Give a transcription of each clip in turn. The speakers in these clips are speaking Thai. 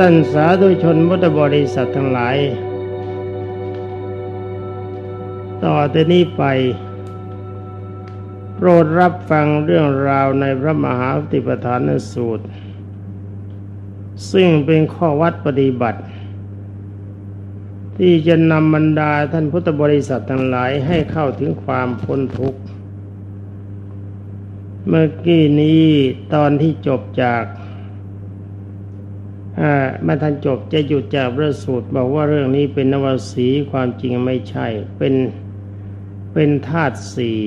ท่านสาธุชนพุทธบริษัททั้งหลาย ต่อแต่นี้ไป โปรดรับฟังเรื่องราวในพระมหาปฏิปทานสูตร ซึ่งเป็นข้อวัดปฏิบัติ ที่จะนำบรรดาท่านพุทธบริษัททั้งหลายให้เข้าถึงความพ้นทุกข์ เมื่อกี้นี้ตอนที่จบจาก มาทันจบจะหยุดจากพระสูตรบอกว่าเรื่องนี้เป็นนวสีความจริงไม่ใช่ เป็นเป็นธาตุสี่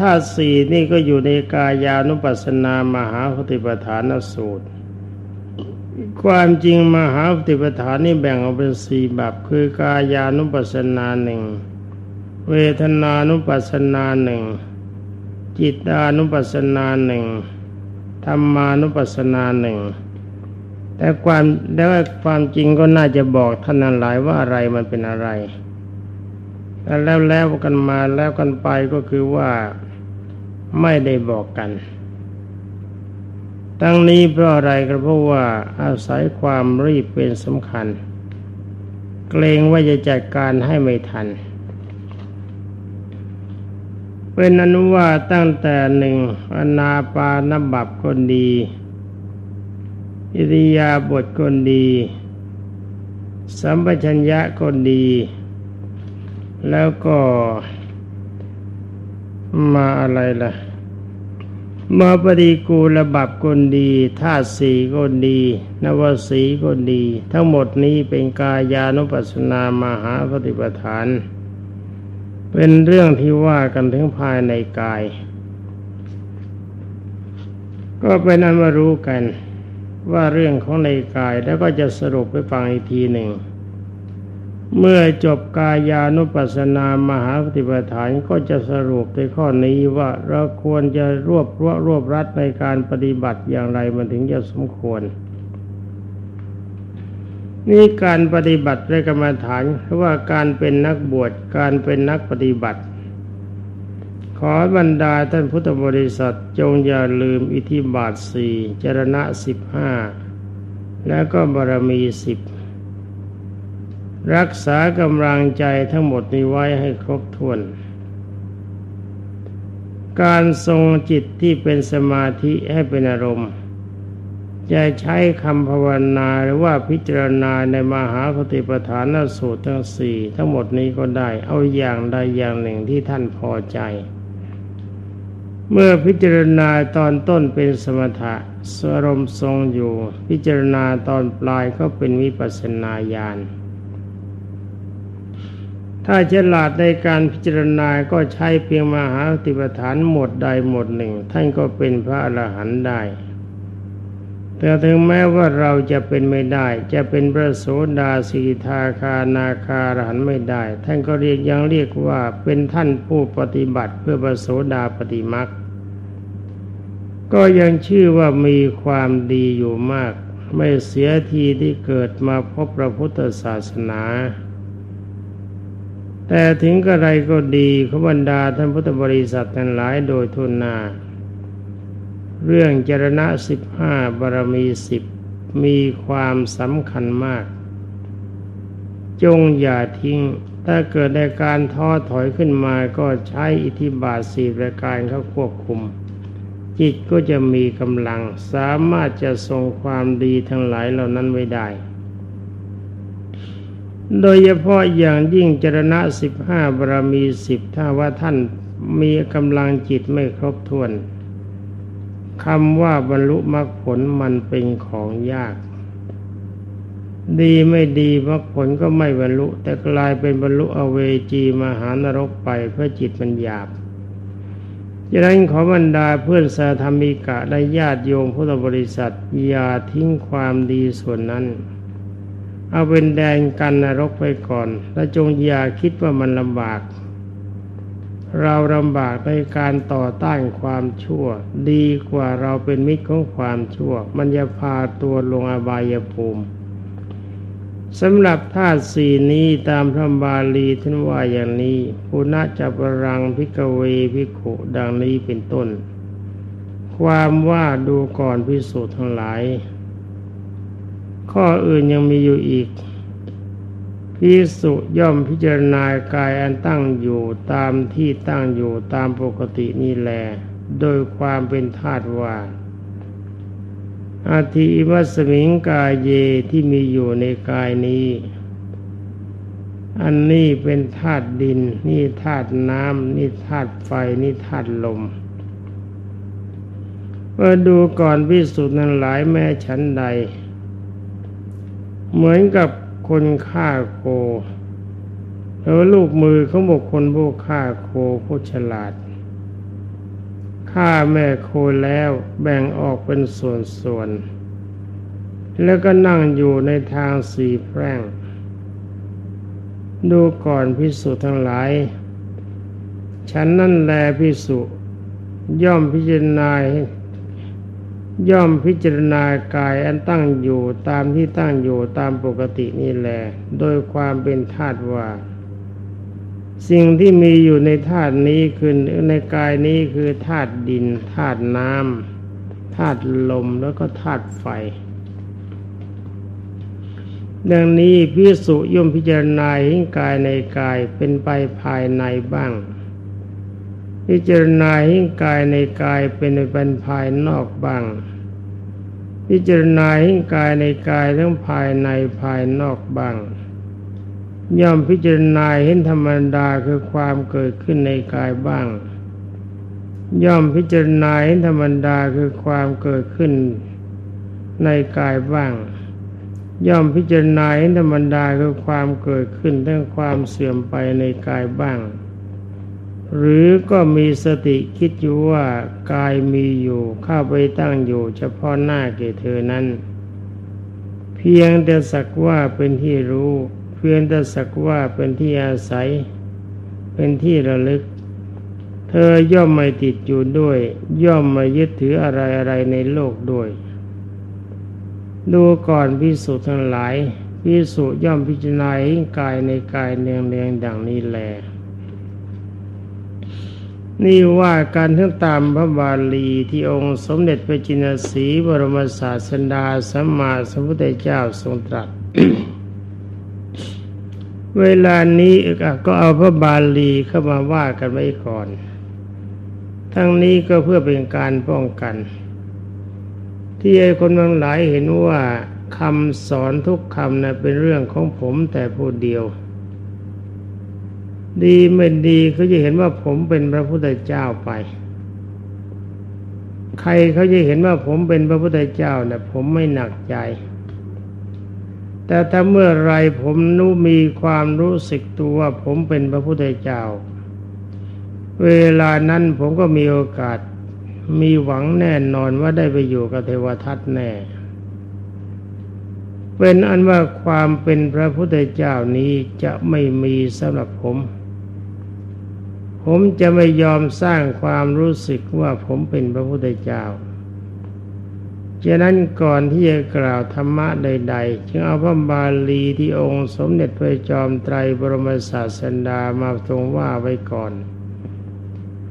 ธาตุสี่นี่ก็อยู่ในกายานุปัสสนามหาปฏิปทานสูตร ความจริงมหาปฏิปทานนี่แบ่งออกเป็นสี่แบบคือกายานุปัสสนาหนึ่งเวทนานุปัสสนาหนึ่งจิตานุปัสสนาหนึ่ง ธรรมานุปัสสนาหนึ่งแต่ความแต่ว่าความจริงก็น่าจะบอกท่านนั้นหลายว่าอะไรมันเป็นอะไรแต่แล้วแล้วกันมาแล้วกันไปก็คือว่าไม่ได้บอกกัน ตั้งนี้เพราะอะไรก็เพราะว่าอาศัยความรีบเป็นสำคัญ เกรงว่าจะจัดการให้ไม่ทัน เป็นอนุว่าตั้งแต่หนึ่งอนาปานบับคนดี อิริยาบถคนดี สัมปชัญญะคนดี แล้วก็มาอะไรล่ะ มาปฏิกูลบับคนดีธาตุสีคนดี นวสีคนดี ทั้งหมดนี้เป็นกายานุปัสสนามหาปฏิปทาน เป็นเรื่องที่ว่ากันถึงภายในกาย ก็เป็นอันมารู้กันว่าเรื่องของในกายแล้วก็จะสรุปไปฟังอีกทีหนึ่ง เมื่อจบกายานุปัสสนามหาปฏิปทานก็จะสรุปในข้อนี้ว่าเราควรจะรวบรวบรวบรัดในการปฏิบัติอย่างไรมันถึงจะสมควร นี่การปฏิบัติในกรรมฐานเพราะว่าการเป็นนักบวชการเป็นนักปฏิบัติ ขอบรรดาท่านพุทธบริษัทจงอย่าลืมอิทธิบาทสี่จรณะสิบห้าแล้วก็บารมีสิบรักษากำลังใจทั้งหมดนี้ไว้ให้ครบถ้วน การทรงจิตที่เป็นสมาธิให้เป็นอารมณ์ จะใช้คำภาวนาหรือว่าพิจารณาในมหาคติปฐานสูตรทั้งสี่ทั้งหมดนี้ก็ได้ เอาอย่างใดอย่างหนึ่งที่ท่านพอใจ เมื่อพิจารณาตอนต้นเป็นสมถะสรมทรงอยู่ พิจารณาตอนปลายก็เป็นวิปัสสนาญาณถ้าฉลาดในการพิจารณาก็ใช้เพียงมหาติปฐานหมดใดหมดหนึ่ง ท่านก็เป็นพระอรหันต์ได้ แต่ถึงแม้ว่าเราจะเป็นไม่ได้ จะเป็นพระโสดาสีทาคานาคารหันไม่ได้ ท่านก็เรียกยังเรียกว่าเป็นท่านผู้ปฏิบัติเพื่อพระโสดาปฏิมักก็ยังชื่อว่ามีความดีอยู่มาก ไม่เสียทีที่เกิดมาพบพระพุทธศาสนา แต่ถึงกระไรก็ดีขบรรดาท่านพุทธบริษัททั้งหลายโดยทุนนา เรื่องจรณะสิบห้าบารมีสิบมีความสำคัญมาก จงอย่าทิ้ง ถ้าเกิดในการท้อถอยขึ้นมาก็ใช้อิทธิบาทสี่ประการเข้าควบคุม จิตก็จะมีกำลังสามารถจะทรงความดีทั้งหลายเหล่านั้นไว้ได้ โดยเฉพาะอย่างยิ่งจรณะสิบห้าบารมีสิบถ้าว่าท่านมีกำลังจิตไม่ครบถ้วน คำว่าบรรลุมรรคผลมันเป็นของยาก ดีไม่ดีมรรคผลก็ไม่บรรลุ แต่กลายเป็นบรรลุอเวจีมหานรกไปเพื่อจิตมันหยาบดังนั้นขอบรรดาเพื่อนสาธรรมิกะและญาติโยมพุทธบริษัท อย่าทิ้งความดีส่วนนั้น เอาเป็นแดงกันนรกไปก่อน และจงอย่าคิดว่ามันลำบาก เราลำบากในการต่อต้านความชั่ว ดีกว่าเราเป็นมิตรของความชั่ว มันจะพาตัวลงอบายภูมิสำหรับธาตุสี่นี้ตามพระบาลีท่านว่าอย่างนี้ปุณะจับรังพิกเวพิขุดังนี้เป็นต้น ความว่าดูก่อนพิสูจน์ทั้งหลาย ข้ออื่นยังมีอยู่อีก พิสุย่อมพิจารณากายอันตั้งอยู่ตามที่ตั้งอยู่ตามปกตินี่แลโดยความเป็นธาตุว่าอาทิวัสมิงกายเยที่มีอยู่ในกายนี้ อันนี้เป็นธาตุดิน นี่ธาตุน้ำนี่ธาตุไฟ นี่ธาตุลมเมื่อดูก่อนพิสูจน์นั้นหลายแม่ชั้นใด เหมือนกับ คนฆ่าโคแล้วลูกมือเของบุคคลผู้ฆ่าโคผู้ฉลาดฆ่าแม่โคแล้วแบ่งออกเป็นส่วนๆแล้วก็นั่งอยู่ในทางสีแพร่ง ดูก่อนพิสุทั้งหลาย ฉันนั่นแลพิสุย่อมพิจารณา ย่อมพิจารณากายอันตั้งอยู่ตามที่ตั้งอยู่ตามปกตินี่แหละโดยความเป็นธาตุว่า สิ่งที่มีอยู่ในธาตุนี้คือในกายนี้คือธาตุดินธาตุน้ำธาตุลมแล้วก็ธาตุไฟ ดังนี้พิสุย่อมพิจารณาเห็นกายในกายเป็นไปภายในบ้าง พิจารณาเห็นกายในกายเป็นเป็นภายนอกบ้าง พิจารณาเห็นกายในกายทั้งภายในภายนอกบ้าง ย่อมพิจารณาเห็นธรรมดาคือความเกิดขึ้นในกายบ้าง ย่อมพิจารณาเห็นธรรมดาคือความเกิดขึ้นในกายบ้าง ย่อมพิจารณาเห็นธรรมดาคือความเกิดขึ้นทั้งความเสื่อมไปในกายบ้าง หรือก็มีสติคิดอยู่ว่ากายมีอยู่เข้าไปตั้งอยู่เฉพาะหน้าแก่เธอนั้น เพียงแต่สักว่าเป็นที่รู้ เพียงแต่สักว่าเป็นที่อาศัย เป็นที่ระลึก เธอย่อมไม่ติดอยู่ด้วย ย่อมไม่ยึดถืออะไรอะไรในโลกด้วย ดูก่อนพิสุทั้งหลายพิสุย่อมพิจารณาเห็นกายในกายเนียงเนียงดังนี้แล นี่ว่าการทั้งตามพระบาลีที่องค์สมเด็จพระจินสีบรมศาสดาสัมมาสัมพุทธเจ้าทรงตรัส เวลานี้ก็เอาพระบาลีเข้ามาว่ากันไว้ก่อน ทั้งนี้ก็เพื่อเป็นการป้องกัน ที่ไอ้คนบางหลายเห็นว่าคำสอนทุกคำนะเป็นเรื่องของผมแต่ผู้เดียว ดีไม่ดีเขาจะเห็นว่าผมเป็นพระพุทธเจ้าไป ใครเขาจะเห็นว่าผมเป็นพระพุทธเจ้าเนะผมไม่หนักใจ แต่ถ้าเมื่อไรผมนู้มีความรู้สึกตัวว่าผมเป็นพระพุทธเจ้า เวลานั้นผมก็มีโอกาสมีหวังแน่นอนว่าได้ไปอยู่กับเทวทัตแน่ เป็นอันว่าความเป็นพระพุทธเจ้านี้จะไม่มีสำหรับผม ผมจะไม่ยอมสร้างความรู้สึกว่าผมเป็นพระพุทธเจ้าฉะนั้นก่อนที่จะกล่าวธรรมะใด ๆ จึงเอาพระบาลีที่องค์สมเด็จพระจอมไตรบรมศาสดามาทรงว่าไว้ก่อน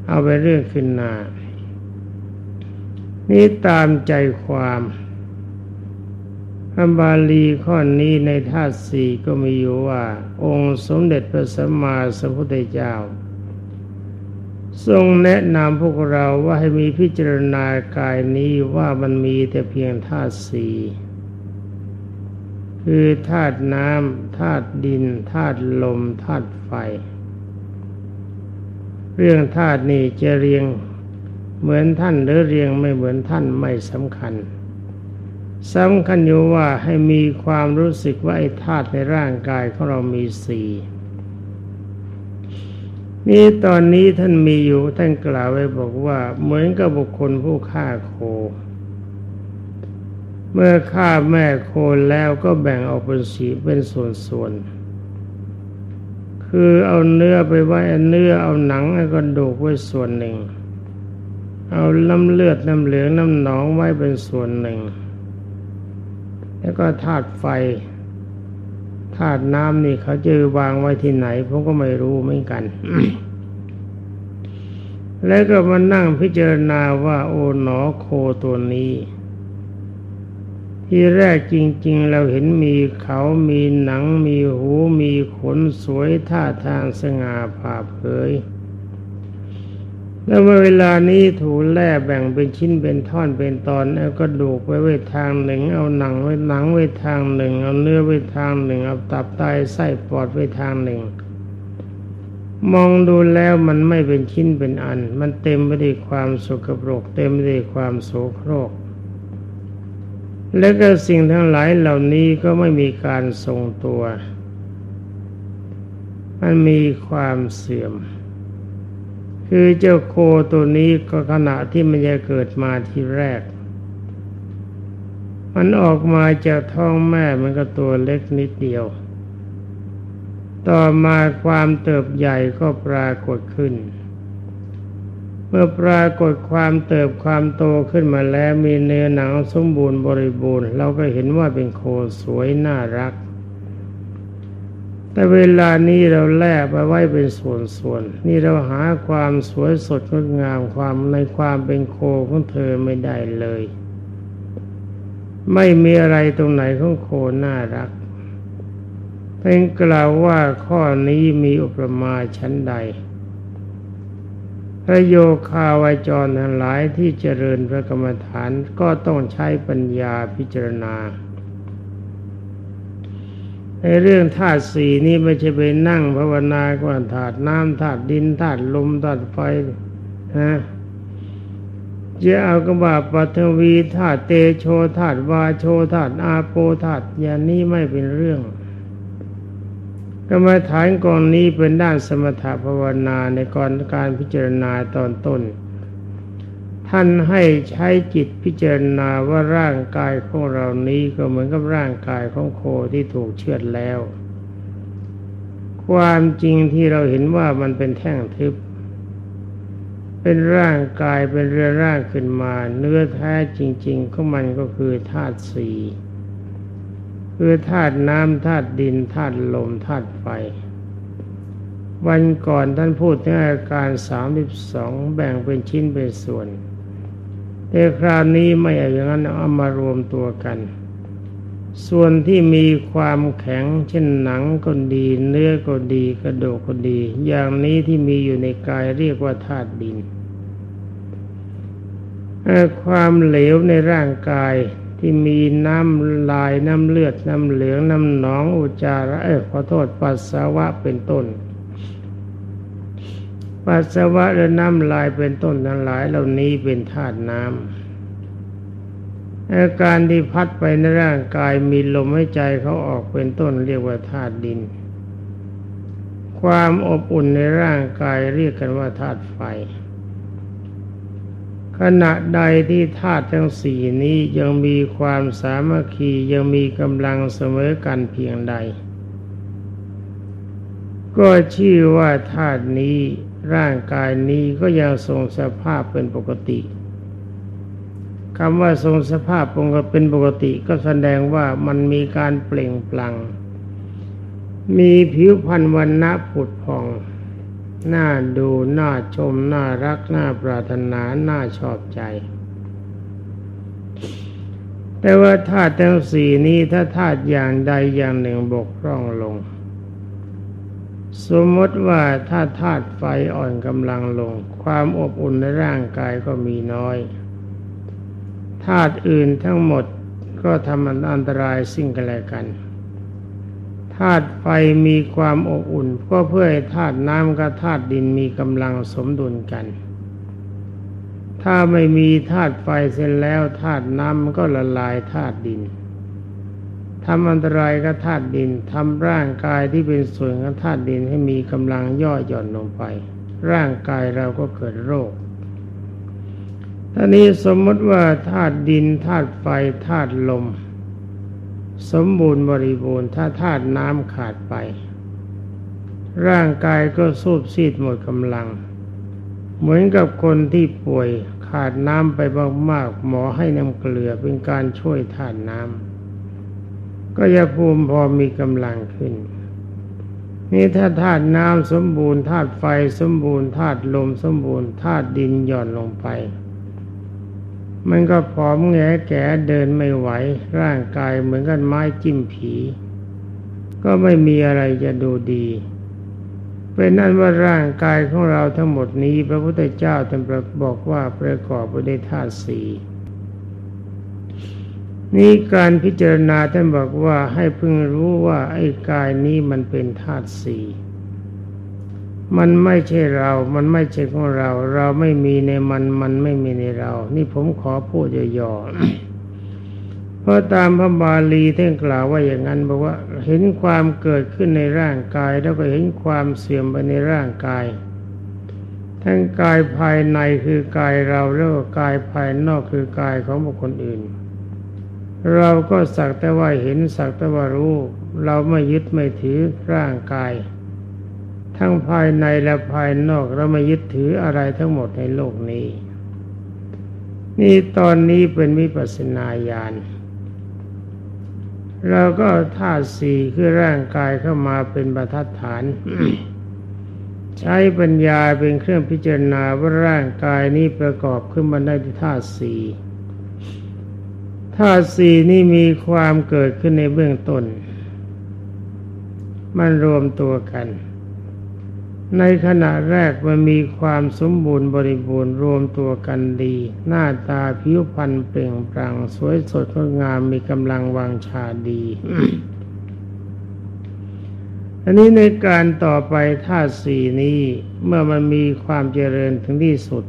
เอาไปเรื่องขึ้นหน้านี่ตามใจความพระบาลีข้อนี้ในธาตุสี่ก็มีอยู่ว่า องค์สมเด็จพระสัมมาสัมพุทธเจ้า ทรงแนะนำพวกเราว่าให้มีพิจารณากายนี้ว่ามันมีแต่เพียงธาตุสี่คือธาตุน้ำธาตุดินธาตุลมธาตุไฟ เรื่องธาตุนี้จะเรียงเหมือนท่านหรือเรียงไม่เหมือนท่านไม่สำคัญสำคัญอยู่ว่าให้มีความรู้สึกว่าไอ้ธาตุในร่างกายของเรามีสี่ นี่ตอนนี้ท่านมีอยู่ท่านกล่าวไว้บอกว่า เหมือนกับบุคคลผู้ฆ่าโค เมื่อฆ่าแม่โคแล้วก็แบ่งออกเป็นสีเป็นส่วนๆคือเอาเนื้อไปไว้เนื้อเอาหนังเอากระดูกไว้ส่วนหนึ่ง เอาน้ำเลือดน้ำเหลืองน้ำหนองไว้เป็นส่วนหนึ่ง แล้วก็ธาตุไฟ ธาตุน้ำนี่เขาจะวางไว้ที่ไหนผมก็ไม่รู้เหมือนกัน แล้วก็มานั่งพิจารณาว่า โอ๋หนอโคตัวนี้ ที่แรกจริง ๆ เราเห็นมีเขามีหนังมีหูมีขนสวยท่าทางสง่าผ่าเผย แล้วเมื่อเวลานี้ถูแล่แบ่งเป็นชิ้นเป็นท่อนเป็นตอนเอากระดูกไว้ไว้ทางหนึ่ง เอาหนังไว้หนังไว้ทางหนึ่ง เอาเนื้อไว้ทางหนึ่ง เอาตับไตไส้ปอดไว้ทางหนึ่ง มองดูแล้วมันไม่เป็นชิ้นเป็นอัน มันเต็มไปด้วยความสุขปรก เต็มไปด้วยความโสโครก และก็สิ่งทั้งหลายเหล่านี้ก็ไม่มีการทรงตัว มันมีความเสื่อม คือเจ้าโคตัวนี้ก็ขณะที่มันจะเกิดมาทีแรก มันออกมาจากท้องแม่มันก็ตัวเล็กนิดเดียว ต่อมาความเติบใหญ่ก็ปรากฏขึ้น เมื่อปรากฏความเติบความโตขึ้นมาแล้วมีเนื้อหนังสมบูรณ์บริบูรณ์ เราก็เห็นว่าเป็นโคสวยน่ารัก แต่เวลานี้เราแลกไปไว้เป็นส่วนๆ นี่เราหาความสวยสดงดงามความในความเป็นโคของเธอไม่ได้เลย ไม่มีอะไรตรงไหนของโคน่ารักเป็นกล่าวว่าข้อนี้มีอุปมาชั้นใด พระโยคาวาจรทั้งหลายที่เจริญพระกรรมฐานก็ต้องใช้ปัญญาพิจารณา ในเรื่องธาตุสี่นี้ไม่ใช่ไปนั่งภาวนาก่อนธาตุน้ำธาตุดินธาตุลมธาตุไฟฮะจะเอากระบาปัทวีธาตุเตโชธาตุวาโชธาตุอาโปธาตุอย่างนี้ไม่เป็นเรื่อง กรรมฐานกองนี้เป็นด้านสมถภาวนาในก่อนการพิจารณาตอนต้น ท่านให้ใช้จิตพิจารณาว่าร่างกายของเรานี้ก็เหมือนกับร่างกายของโคที่ถูกเชือดแล้ว ความจริงที่เราเห็นว่ามันเป็นแท่งทึบ เป็นร่างกายเป็นเรือร่างขึ้นมา เนื้อแท้จริงๆของมันก็คือธาตุสี่คือธาตุน้ำธาตุดินธาตุลมธาตุไฟวันก่อนท่านพูดถึงอาการสามสิบสองแบ่งเป็นชิ้นเป็นส่วน แต่คราวนี้ไม่เอาอย่างนั้นเอามารวมตัวกัน ส่วนที่มีความแข็งเช่นหนังก็ดี เนื้อก็ดีกระดูกก็ดี อย่างนี้ที่มีอยู่ในกายเรียกว่าธาตุดินความเหลวในร่างกายที่มีน้ำลายน้ำเลือดน้ำเหลืองน้ำหนองอุจจาระเออขอโทษปัสสาวะเป็นต้น ปัสสาวะและน้ำลายเป็นต้นทั้งหลายเหล่านี้เป็นธาตุน้ำอาการที่พัดไปในร่างกายมีลมหายใจเขาออกเป็นต้นเรียกว่าธาตุดิน ความอบอุ่นในร่างกายเรียกกันว่าธาตุไฟ ขณะใดที่ธาตุทั้งสี่นี้ยังมีความสามัคคียังมีกำลังเสมอกันเพียงใด ก็ชื่อว่าธาตุนี้ ร่างกายนี้ก็ยังทรงสภาพเป็นปกติคำว่าทรงสภาพปกติเป็นปกติก็แสดงว่ามันมีการเปล่งปลั่งมีผิวพรรณวันณะผุดผ่องน่าดูน่าชมน่ารักน่าปรารถนาน่าชอบใจ แต่ว่าธาตุทั้งสี่นี้ถ้าธาตุอย่างใดอย่างหนึ่งบกพร่องลง สมมติว่าถ้าธาตุไฟอ่อนกำลังลง ความอบอุ่นในร่างกายก็มีน้อยธาตุอื่นทั้งหมดก็ทำอันตรายสิ่งกันและกันธาตุไฟมีความอบอุ่นก็เพื่อให้ธาตุน้ำกับธาตุดินมีกำลังสมดุลกัน ถ้าไม่มีธาตุไฟเสร็จแล้วธาตุน้ำมันก็ละลายธาตุดิน ทำอันตรายกับธาตุดินทำร่างกายที่เป็นส่วนของธาตุดินให้มีกำลังย่อหย่อนลงไป ร่างกายเราก็เกิดโรคท่านี้สมมติว่าธาตุดินธาตุไฟธาตุลม สมบูรณ์บริบูรณ์ ถ้าธาตุน้ำขาดไป ร่างกายก็สูบซีดหมดกำลัง เหมือนกับคนที่ป่วยขาดน้ำไปมากๆหมอให้น้ำเกลือเป็นการช่วยธาตุน้ำ ก็ยาภูมิพอมีกำลังขึ้น นี่ถ้าธาตุน้ำสมบูรณ์ธาตุไฟสมบูรณ์ธาตุลมสมบูรณ์ธาตุดินหย่อนลงไป มันก็ผอมแงแก่เดินไม่ไหว ร่างกายเหมือนกันไม้จิ้มผี ก็ไม่มีอะไรจะดูดีเป็นนั่นว่าร่างกายของเราทั้งหมดนี้ พระพุทธเจ้าท่านบอกว่าประกอบไปด้วยธาตุสี่ นี่การพิจารณาท่านบอกว่าให้พึงรู้ว่าไอ้กายนี้มันเป็นธาตุสี่มันไม่ใช่เรา มันไม่ใช่ของเรา เราไม่มีในมัน มันไม่มีในเรา นี่ผมขอพูดย่อๆ เพราะตามพระบาลีท่านกล่าวว่าอย่างนั้นบอกว่าเห็นความเกิดขึ้นในร่างกาย แล้วก็เห็นความเสื่อมไปในร่างกาย ทั้งกายภายในคือกายเราแล้วก็กายภายนอกคือกายของบุคคลอื่น เราก็สักแต่ว่าเห็นสักแต่ว่ารู้ เราไม่ยึดไม่ถือร่างกาย ทั้งภายในและภายนอกเราไม่ยึดถืออะไรทั้งหมดในโลกนี้ นี่ตอนนี้เป็นวิปัสสนาญาณเราก็ธาตุสี่คือร่างกายเข้ามาเป็นบรรทัดฐาน ใช้ปัญญาเป็นเครื่องพิจารณาว่าร่างกายนี้ประกอบขึ้นมาได้ที่ธาตุสี่ ธาตุสี่นี่มีความเกิดขึ้นในเบื้องต้น มันรวมตัวกัน ในขณะแรกมันมีความสมบูรณ์บริบูรณ์รวมตัวกันดี หน้าตาผิวพรรณเปล่งปลั่งสวยสดงดงามมีกำลังวังชาดีอันนี้ในการต่อไปธาตุสี่นี้เมื่อมันมีความเจริญถึงที่สุด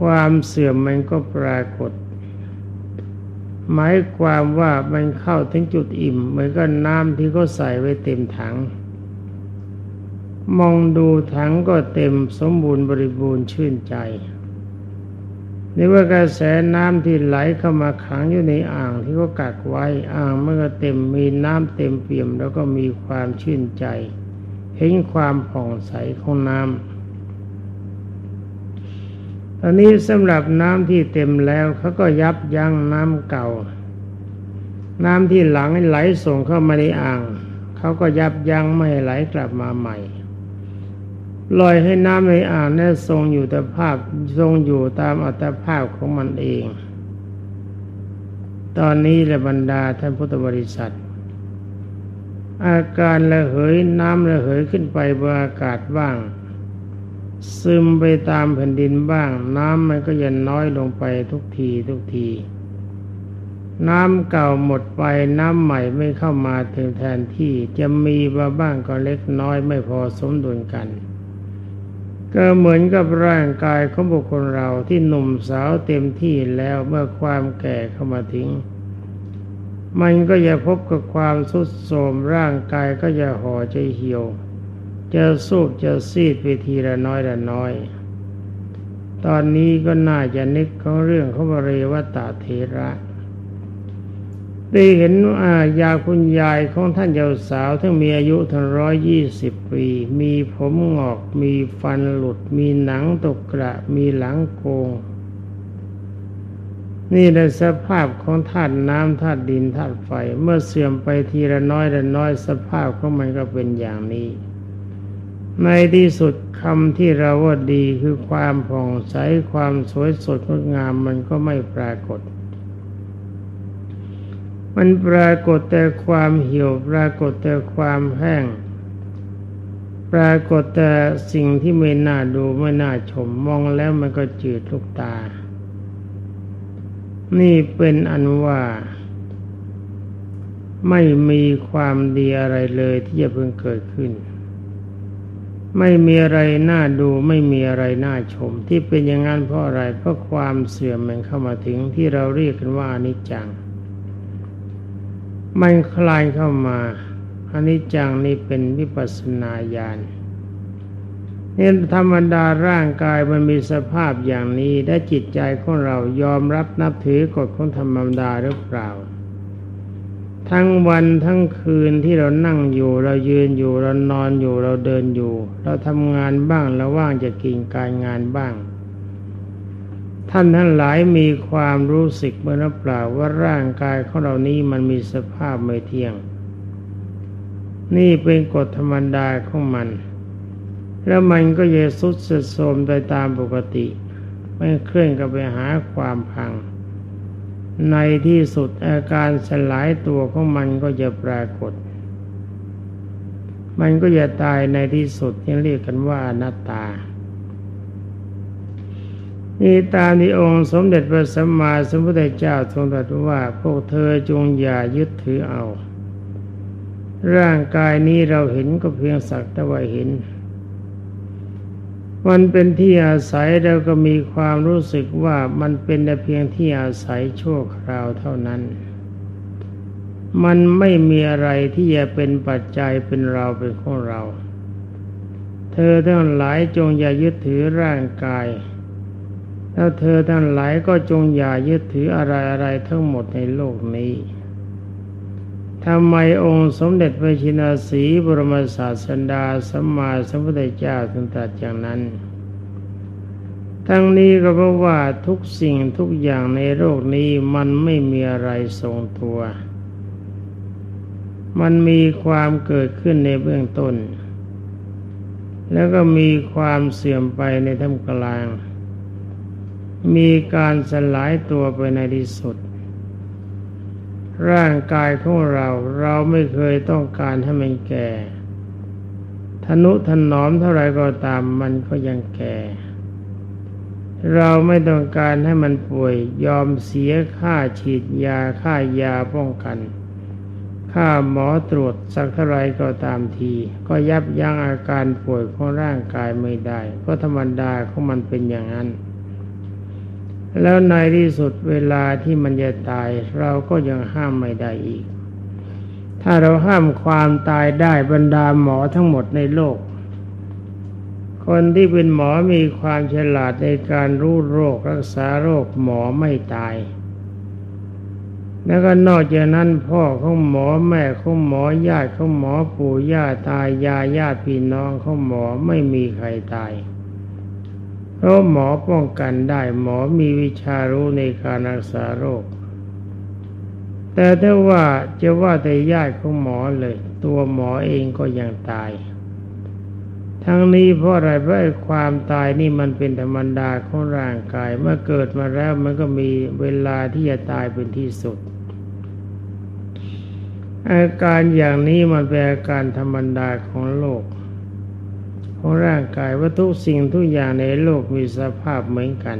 ความเสื่อมมันก็ปรากฏ หมายความว่ามันเข้าถึงจุดอิ่ม เหมือนกับน้ำที่เขาใส่ไว้เต็มถัง มองดูถังก็เต็มสมบูรณ์บริบูรณ์ชื่นใจนี่ว่ากระแสน้ำที่ไหลเข้ามาขังอยู่ในอ่างที่เขากักไว้ อ่างเมันก็เต็มมีน้ำเต็มเปี่ยม แล้วก็มีความชื่นใจ เห็นความผ่องใสของน้ำ อนนี้สำหรับน้ำที่เต็มแล้วเขาก็ยับยั้งน้ำเก่า น้ำที่หลังไหลส่งเข้ามาในอ่างเขาก็ยับยั้งไม่ไหลกลับมาใหม่ลอยให้น้ำในอ่างนั้นทรงอยู่แต่ภาพทรงอยู่ตามอัตภาพของมันเอง ตอนนี้ละบรรดาท่านพุทธบริษัท อาการระเหยน้ำระเหยขึ้นไปบนอากาศบ้าง ซึมไปตามแผ่นดินบ้าง น้ำมันก็ยันน้อยลงไปทุกทีทุกที น้ำเก่าหมดไปน้ำใหม่ไม่เข้ามาถึงแทนที่จะมีมาบ้างก็เล็กน้อยไม่พอสมดุลกัน ก็เหมือนกับร่างกายของบุคคลเราที่หนุ่มสาวเต็มที่แล้วเมื่อความแก่เข้ามาทิ้งมันก็จะพบกับความสุดโทมร่างกายก็จะห่อใจเหี่ยว จะสูบจะซีดไปทีละน้อยละน้อย ตอนนี้ก็น่าจะนึกของเรื่องของบริวัตเทระได้เห็นอายาคุณยายของท่านเจ้าสาวทั้งมีอายุถึงร้อยยี่สิบปี มีผมงอก มีฟันหลุด มีหนังตกกระ มีหลังโกง นี่ในสภาพของธาตุน้ำธาตุดินธาตุไฟ เมื่อเสื่อมไปทีละน้อยละน้อยสภาพของมันก็เป็นอย่างนี้ ในที่สุดคำที่เราว่าดีคือความผ่องใสความสวยสดงดงามมันก็ไม่ปรากฏ มันปรากฏแต่ความเหี่ยวปรากฏแต่ความแห้ง ปรากฏแต่สิ่งที่ไม่น่าดูไม่น่าชมมองแล้วมันก็จืดลูกตา นี่เป็นอันว่าไม่มีความดีอะไรเลยที่จะเพิ่งเกิดขึ้น ไม่มีอะไรน่าดูไม่มีอะไรน่าชม ที่เป็นอย่างนั้นเพราะอะไรเพราะความเสื่อมมันเข้ามาถึงที่เราเรียกกันว่าอนิจจัง มันคลายเข้ามาอนิจจังนี่เป็นวิปัสนาญาณนี่ธรรมดาร่างกายมันมีสภาพอย่างนี้และจิตใจของเรายอมรับนับถือกฎของธรรมดาหรือเปล่า ทั้งวันทั้งคืนที่เรานั่งอยู่ เรายืนอยู่เรานอนอยู่เราเดินอยู่ เราทำงานบ้างเราว่างจะกินการงานบ้าง ท่านทั้งหลายมีความรู้สึกเมื่อเปล่าว่าร่างกายของเรานี้มันมีสภาพไม่เที่ยง นี่เป็นกฎธรรมดาของมัน แล้วมันก็จะสุดสดโทมไปตามปกติ ไม่เคลื่อนกับไปหาความพัง ในที่สุดอาการสลายตัวของมันก็จะปรากฏ มันก็จะตายในที่สุดที่เรียกกันว่าอนัตตานี่ตามที่องค์สมเด็จพระสัมมาสัมพุทธเจ้าทรงตรัสว่าพวกเธอจงอย่ายึดถือเอา ร่างกายนี้เราเห็นก็เพียงสักแต่ว่าเห็น มันเป็นที่อาศัยเราก็มีความรู้สึกว่ามันเป็นแต่เพียงที่อาศัยชั่วคราวเท่านั้น มันไม่มีอะไรที่จะเป็นปัจจัยเป็นเราเป็นของเรา เธอทั้งหลายจงอย่ายึดถือร่างกาย แล้วเธอทั้งหลายก็จงอย่ายึดถืออะไรอะไรทั้งหมดในโลกนี้ ทำไมองค์สมเด็จพระชินสีบรมศาสดาสัมมาสัมพุทธเจ้าถึงตรัสอย่างนั้น ทั้งนี้ก็เพราะว่าทุกสิ่งทุกอย่างในโลกนี้มันไม่มีอะไรทรงตัว มันมีความเกิดขึ้นในเบื้องต้น แล้วก็มีความเสื่อมไปในท่ามกลาง มีการสลายตัวไปในที่สุด ร่างกายของเราเราไม่เคยต้องการให้มันแก่ทนุถนอมเท่าไรก็ตามมันก็ยังแก่ เราไม่ต้องการให้มันป่วยยอมเสียค่าฉีดยาค่ายาป้องกัน ค่าหมอตรวจสักเท่าไรก็ตามที ก็ยับยั้งอาการป่วยของร่างกายไม่ได้ เพราะธรรมดาของมันเป็นอย่างนั้น แล้วในที่สุดเวลาที่มันจะตาย เราก็ยังห้ามไม่ได้อีก ถ้าเราห้ามความตายได้บรรดาหมอทั้งหมดในโลก คนที่เป็นหมอมีความฉลาดในการรู้โรครักษาโรคหมอไม่ตาย แล้วก็นอกจากนั้นพ่อของหมอแม่ของหมอญาติของหมอปู่ย่าตายยายญาติพี่น้องของหมอไม่มีใครตาย เพราะหมอป้องกันได้หมอมีวิชารู้ในการรักษาโรค แต่ถ้าว่าจะว่าแต่ญาติของหมอเลย ตัวหมอเองก็ยังตาย ทั้งนี้เพราะอะไรเพราะความตายนี่มันเป็นธรรมดาของร่างกาย เมื่อเกิดมาแล้วมันก็มีเวลาที่จะตายเป็นที่สุดอาการอย่างนี้มันเป็นอาการธรรมดาของโลก ของร่างกายว่าทุกสิ่งทุกอย่างในโลกมีสภาพเหมือนกัน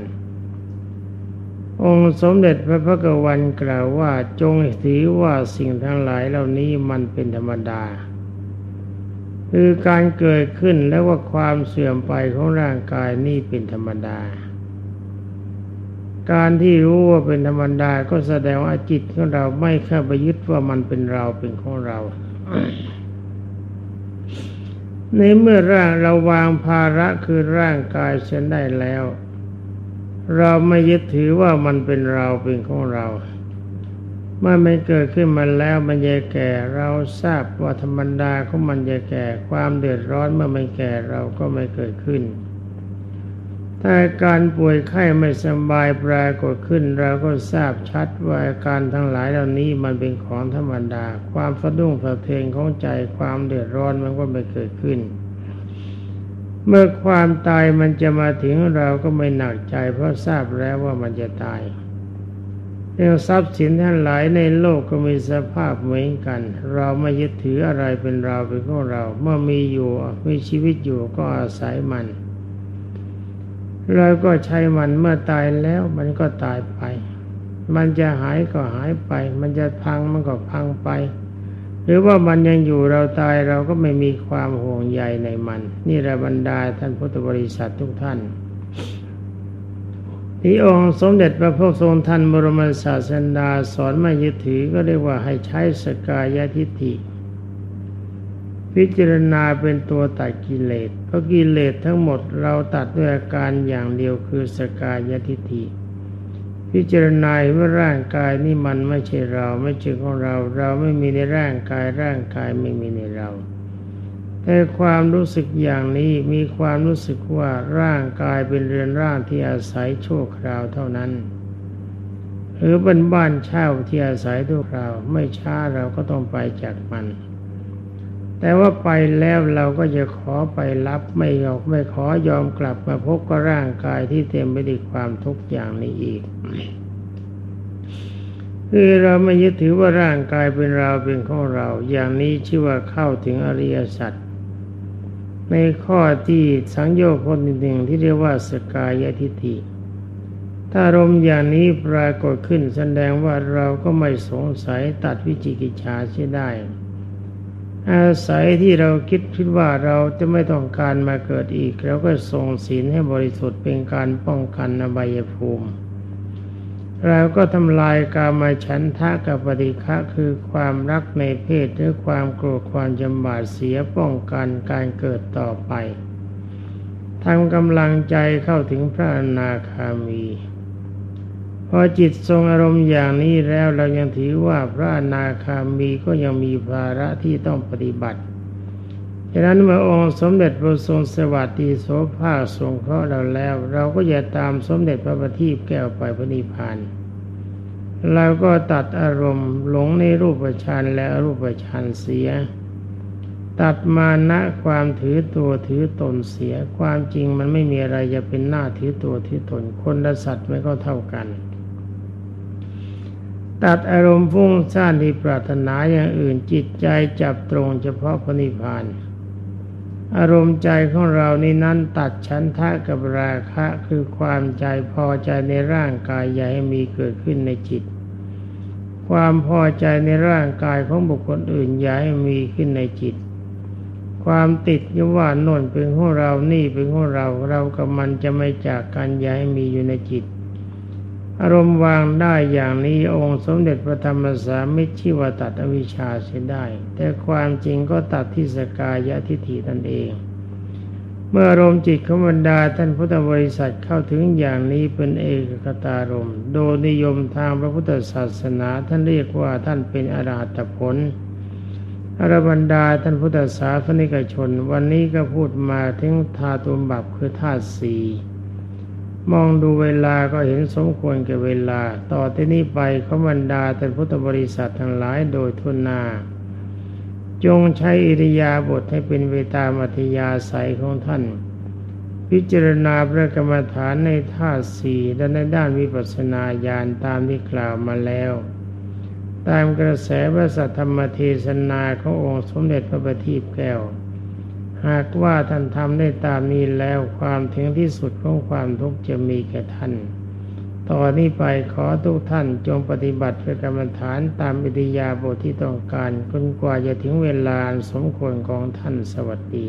องค์สมเด็จพระพุทธวันกล่าวว่าจงถือว่าสิ่งทั้งหลายเหล่านี้มันเป็นธรรมดา คือการเกิดขึ้นและว่าความเสื่อมไปของร่างกายนี่เป็นธรรมดา การที่รู้ว่าเป็นธรรมดาก็แสดงว่าจิตของเราไม่เข้าไปยึดว่ามันเป็นเราเป็นของเรา ในเมื่อร่างเราวางภาระคือร่างกายเช่นได้แล้ว เราไม่ยึดถือว่ามันเป็นเราเป็นของเราเมื่อมันเกิดขึ้นมาแล้วมันจะแก่ เราทราบว่าธรรมดาของมันจะแก่ ความเดือดร้อนเมื่อมันแก่เราก็ไม่เกิดขึ้น ถ้าการป่วยไข้ไม่สบายปรากฏขึ้นเราก็ทราบชัดว่าอาการทั้งหลายเหล่านี้มันเป็นของธรรมดา ความสะดุ้งสะเทือนของใจความเดือดร้อนมันก็ไม่เกิดขึ้น เมื่อความตายมันจะมาถึงเราก็ไม่หนักใจ เพราะทราบแล้วว่ามันจะตายเรื่องทรัพย์สินทั้งหลายในโลกก็มีสภาพเหมือนกัน เราไม่ยึดถืออะไรเป็นเราเป็นของเรา เมื่อมีอยู่มีชีวิตอยู่ก็อาศัยมัน เราก็ใช้มันเมื่อตายแล้วมันก็ตายไป มันจะหายก็หายไป มันจะพังมันก็พังไป หรือว่ามันยังอยู่เราตายเราก็ไม่มีความห่วงใยในมัน นี่แหละบรรดาท่านพุทธบริษัททุกท่านที่องค์สมเด็จพระพุทธทรงท่านบรมศาสดาสอนไม่ยึดถือก็เรียกว่าให้ใช้สกายทิฏฐิ พิจารณาเป็นตัวตัดกิเลสเพราะกิเลสทั้งหมดเราตัดด้วยอาการอย่างเดียวคือสกายทิฏฐิ พิจารณาว่าร่างกายนี่มันไม่ใช่เราไม่ใช่ของเรา เราไม่มีในร่างกายร่างกายไม่มีในเรา แต่ความรู้สึกอย่างนี้มีความรู้สึกว่าร่างกายเป็นเรือนร่างที่อาศัยชั่วคราวเท่านั้นหรือเป็นบ้านเช่าที่อาศัยทุกคราว ไม่ช้าเราก็ต้องไปจากมัน แต่ว่าไปแล้วเราก็จะขอไปรับไม่ยอมไม่ขอยอมกลับมาพบกับร่างกายที่เต็มไปด้วยความทุกข์อย่างนี้อีก คือเราไม่ยึดถือว่าร่างกายเป็นเราเป็นของเรา อย่างนี้ชื่อว่าเข้าถึงอริยสัจในข้อที่สังโยชน์คนหนึ่งที่เรียกว่าสกายทิฏฐิถ้ารมอย่างนี้ปรากฏขึ้นแสดงว่าเราก็ไม่สงสัยตัดวิจิกิจฉาเสียได้ อาศัยที่เราคิดคิดว่าเราจะไม่ต้องการมาเกิดอีกเราก็ทรงศีลให้บริสุทธิ์เป็นการป้องกันอบายภูมิเราก็ทำลายกามาฉันทะกับปฏิฆะคือความรักในเพศหรือความโกรธความจำบาดเสียป้องกันการเกิดต่อไปทำกำลังใจเข้าถึงพระอนาคามี พอจิตทรงอารมณ์อย่างนี้แล้วเรายังถือว่าพระนาคามีก็ยังมีภาระที่ต้องปฏิบัติฉะนั้นเมื่อองค์สมเด็จพระทรงสวัสดีโสภาคทรงเคราะห์เราแล้ว เราก็อย่าตามสมเด็จพระบัณฑิตแก้วไปพระนิพพานเราก็ตัดอารมณ์หลงในรูปฌานและรูปฌานเสีย ตัดมานะความถือตัวถือตนเสีย ความจริงมันไม่มีอะไรจะเป็นหน้าถือตัวถือตนคนและสัตว์ไม่ก็เท่ากัน ตัดอารมณ์ฟุ้งซ่านที่ปรารถนาอย่างอื่นจิตใจจับตรงเฉพาะพระนิพพาน อารมณ์ใจของเรานี่นั้นตัดชั้นทะกับราคะคือความใจพอใจในร่างกายอย่าให้มีเกิดขึ้นในจิต ความพอใจในร่างกายของบุคคลอื่นอย่าให้มีขึ้นในจิต ความติดยว่าโน่นเป็นของเรานี่เป็นของเราเรากับมันจะไม่จากกันอย่าให้มีอยู่ในจิต อารมณ์วางได้อย่างนี้องค์สมเด็จพระธรรมสามิชื่อว่าตัดอวิชชาเสียได้ แต่ความจริงก็ตัดที่สกายะทิฏฐินั่นเอง เมื่ออารมณ์จิตของบรรดาท่านพุทธบริษัทเข้าถึงอย่างนี้เป็นเอกคตารมโดยนิยมทางพระพุทธศาสนาท่านเรียกว่าท่านเป็นอรหัตผลอรบรรดาท่านพุทธศาสนิกชน วันนี้ก็พูดมาถึงธาตุมบับคือธาตุสี่ มองดูเวลาก็เห็นสมควรแก่เวลา ต่อที่นี้ไปขบรรดาแต่พุทธบริษัททั้งหลายโดยทุนนาจงใช้อิริยาบถให้เป็นเวตามัธยาศัยของท่าน พิจารณาพระกรรมฐานในท่าสี่และในด้านวิปัสสนาญาณตามที่กล่าวมาแล้ว ตามกระแสพระสัทธรรมเทศนาขององค์สมเด็จพระบัณฑิตแก้ว หากว่าท่านทำได้ตามนี้แล้วความถึงที่สุดของความทุกข์จะมีแก่ท่าน ต่อนนี้ไปขอทุกท่านจงปฏิบัติเพื่อกรรมฐานตามอิทยาบทที่ต้องการจนกว่าจะถึงเวลาสมควรของท่านสวัสดี